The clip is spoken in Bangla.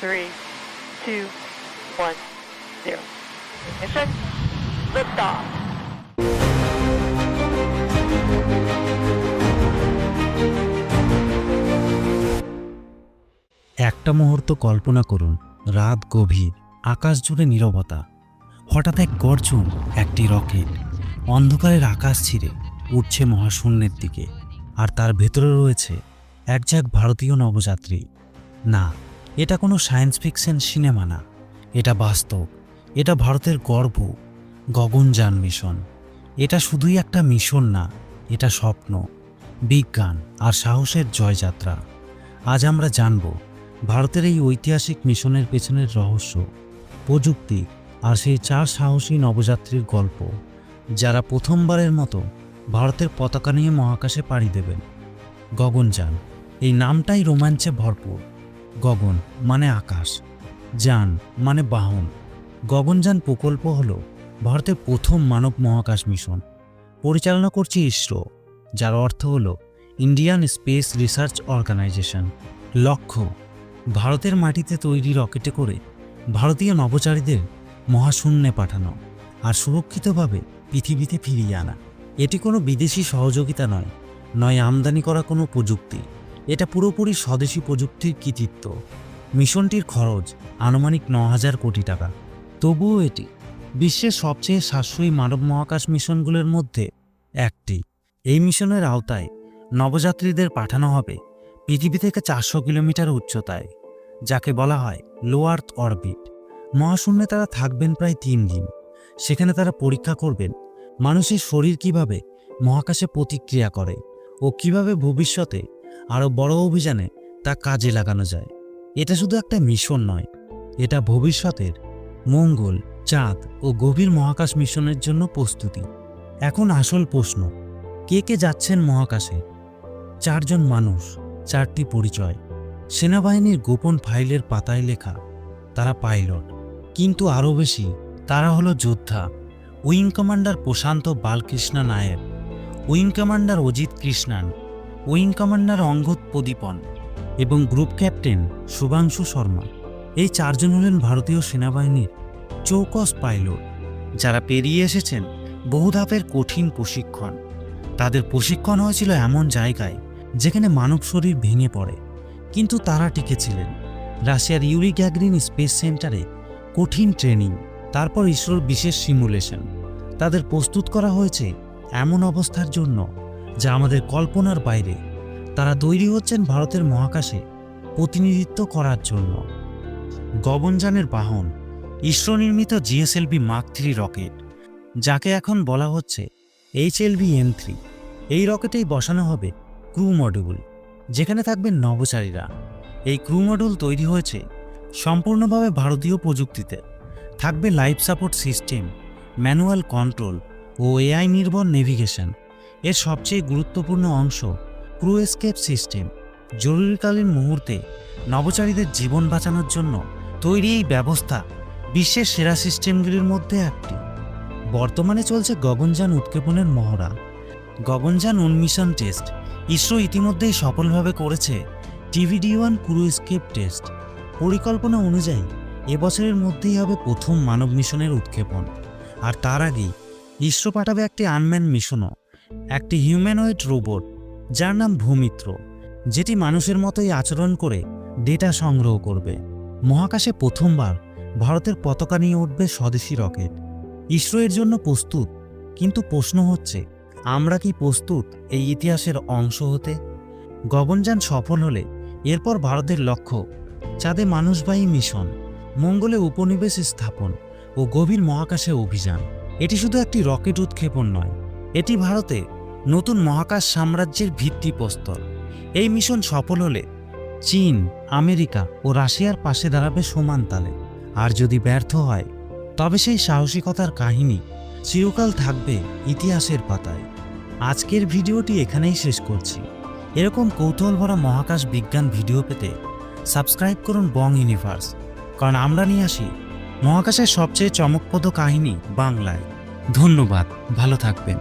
three, two, one, zero. Ignition. Liftoff. একটা মুহূর্ত কল্পনা করুন রাত গভীর আকাশ জুড়ে নীরবতা হঠাৎ এক গর্জন একটি রকেট অন্ধকারের আকাশ ছিঁড়ে উঠছে মহাশূন্যের দিকে আর তার ভেতরে রয়েছে এক ঝাঁক ভারতীয় নবযাত্রী না এটা কোনো সায়েন্স ফিকশন সিনেমা না। এটা বাস্তব। এটা ভারতের গর্ব। গগনযান মিশন। এটা শুধুই একটা মিশন না, এটা স্বপ্ন। বিজ্ঞান আর সাহসের জয়যাত্রা। আজ আমরা জানব ভারতের এই ঐতিহাসিক মিশনের পেছনের রহস্য, প্রযুক্তি আর সেই চার সাহসী নবযাত্রীর গল্প, যারা প্রথমবারের মতো ভারতের পতাকা নিয়ে মহাকাশে পাড়ি দেবেন। গগনযান এই নামটাই রোমাঞ্চে ভরপুর। গগন মানে আকাশ, যান মানে বাহন। গগনযান প্রকল্প হল ভারতের প্রথম মানব মহাকাশ মিশন। পরিচালনা করছে ইসরো, যার অর্থ হল ইন্ডিয়ান স্পেস রিসার্চ অর্গানাইজেশন। লক্ষ্য, ভারতের মাটিতে তৈরি রকেটে করে ভারতীয় নভোচারীদের মহাশূন্যে পাঠানো আর সুরক্ষিতভাবে পৃথিবীতে ফিরিয়ে আনা। এটি কোনো বিদেশি সহযোগিতা নয় নয় আমদানি করা কোনো প্রযুক্তি। এটা পুরোপুরি স্বদেশি প্রযুক্তির কৃতিত্ব। মিশনটির খরচ আনুমানিক ন হাজার কোটি টাকা। তবুও এটি বিশ্বের সবচেয়ে সাশ্রয়ী মানব মহাকাশ মিশনগুলোর মধ্যে একটি। এই মিশনের আওতায় নবযাত্রীদের পাঠানো হবে পৃথিবী থেকে চারশো কিলোমিটার উচ্চতায়, যাকে বলা হয় লো আর্থ অরবিট মহাশূন্যে তারা থাকবেন প্রায় তিন দিন। সেখানে তারা পরীক্ষা করবেন মানুষের শরীর কীভাবে মহাকাশে প্রতিক্রিয়া করে ও কীভাবে ভবিষ্যতে আরও বড় অভিযানে তা কাজে লাগানো যায়। এটা শুধু একটা মিশন নয়, এটা ভবিষ্যতের মঙ্গল, চাঁদ ও গভীর মহাকাশ মিশনের জন্য প্রস্তুতি। এখন আসল প্রশ্ন, কে কে যাচ্ছেন মহাকাশে? চারজন মানুষ, চারটি পরিচয়। সেনাবাহিনীর গোপন ফাইলের পাতায় লেখা, তারা পাইলট, কিন্তু আরও বেশি, তারা হলো যোদ্ধা। Wing commander Prashanth Balakrishnan Nair, wing commander Ajit Krishnan wing commander Angad Pradipan এবং গ্রুপ ক্যাপ্টেন শুভাংশু শর্মা। এই চারজন হলেন ভারতীয় সেনাবাহিনীর চৌকস পাইলট। যারা পেরিয়ে এসেছেন বহু ধাপের কঠিন প্রশিক্ষণ। তাদের প্রশিক্ষণ হয়েছিল এমন জায়গায় যেখানে মানব শরীর ভেঙে পড়ে। কিন্তু তারা টিকেছিলেন রাশিয়ার ইউরি গ্যাগরিন স্পেস সেন্টারে কঠিন ট্রেনিং, তারপর ইসরোর বিশেষ সিমুলেশন। তাদের প্রস্তুত করা হয়েছে এমন অবস্থার জন্য। যা আমাদের কল্পনার বাইরে। তারা তৈরি হচ্ছেন ভারতের মহাকাশে প্রতিনিধিত্ব করার জন্য। গগনযানের বাহন ইসরো নির্মিত জিএসএলভি মার্ক থ্রি রকেট, যাকে এখন বলা হচ্ছে এইচএলভি এম থ্রি। এই রকেটেই বসানো হবে ক্রু মডিউল যেখানে থাকবেন নভোচারীরা। এই ক্রু মডিউল তৈরি হয়েছে সম্পূর্ণভাবে ভারতীয় প্রযুক্তিতে। থাকবে life support system, manual control ও এআই নির্ভর নেভিগেশন। এর সবচেয়ে গুরুত্বপূর্ণ অংশ ক্রু এসকেপ সিস্টেম। জরুরিকালীন মুহূর্তে নভোচারীদের জীবন বাঁচানোর জন্য তৈরি এই ব্যবস্থা বিশ্বের সেরা সিস্টেমগুলির মধ্যে একটি। বর্তমানে চলছে গগনযান উৎক্ষেপণের মহড়া। গগনযান উন্মিশন টেস্ট। ইসরো ইতিমধ্যেই সফলভাবে করেছে TVD one crew escape test. পরিকল্পনা অনুযায়ী এবছরের মধ্যেই হবে প্রথম মানব মিশনের উৎক্ষেপণ। আর তার আগেই ইসরো পাঠাবে একটি আনম্যান মিশনও। একটি হিউম্যানয়েড রোবট, যার নাম ভূমিত্র, যেটি মানুষের মতোই আচরণ করে, ডেটা সংগ্রহ করবে। মহাকাশে প্রথমবার ভারতের পতাকা নিয়ে উঠবে স্বদেশি রকেট। ইসরো জন্য প্রস্তুত, কিন্তু প্রশ্ন হচ্ছে, আমরা কি প্রস্তুত এই ইতিহাসের অংশ হতে? গগনযান সফল হলে এরপর ভারতের লক্ষ্য, চাঁদে মানুষবাহী মিশন, মঙ্গলে উপনিবেশ স্থাপন ও গভীর মহাকাশে অভিযান। এটি শুধু একটি রকেট উৎক্ষেপণ নয় এটি ভারতে নতুন মহাকাশ সাম্রাজ্যের ভিত্তিপ্রস্তর এই মিশন সফল হলে চীন, আমেরিকা ও রাশিয়ার পাশে দাঁড়াবে সমান তালে। আর যদি ব্যর্থ হয়, তবে সেই সাহসিকতার কাহিনী চিরকাল থাকবে ইতিহাসের পাতায়। আজকের ভিডিওটি এখানেই শেষ করছি। এরকম কৌতূহল ভরা মহাকাশ বিজ্ঞান ভিডিও পেতে সাবস্ক্রাইব করুন বং ইউনিভার্স। কারণ আমরা নিয়ে আসি মহাকাশের সবচেয়ে চমকপ্রদ কাহিনী বাংলায়। ধন্যবাদ, ভালো থাকবেন।